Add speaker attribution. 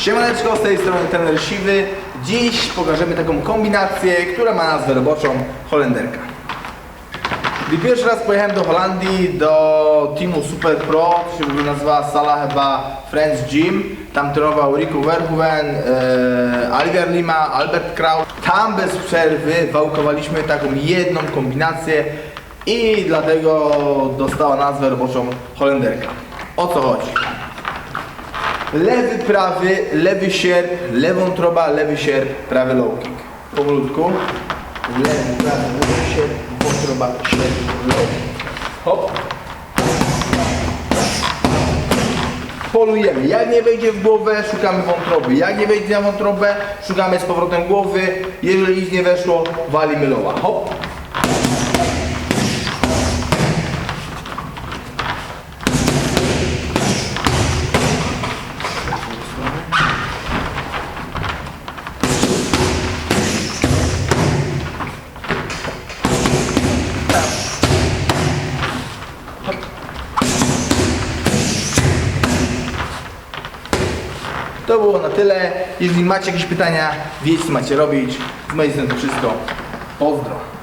Speaker 1: Siemaneczko, z tej strony trener Siwy. Dziś pokażemy taką kombinację, która ma nazwę roboczą Holenderka. Gdy pierwszy raz pojechałem do Holandii, do teamu Super Pro, to się w ogóle nazywa sala chyba Friends Gym. Tam trenował Rico Verhoeven, e, Lima, Albert Kraus. Tam bez przerwy wałkowaliśmy taką jedną kombinację i dlatego dostała nazwę roboczą Holenderka. O co chodzi? Lewy, prawy, lewy sierp, lewą troba, lewy sierp, prawy low kick. Powolutku. Lewy, prawy, lewy sierp, wątroba, sierp, low kick. Hop. Polujemy. Jak nie wejdzie w głowę, szukamy wątroby. Jak nie wejdzie na wątrobę, szukamy z powrotem głowy. Jeżeli nic nie weszło, walimy lowa. Hop. To było na tyle. Jeżeli macie jakieś pytania, wiecie co macie robić. Z mojej strony to wszystko. Pozdro.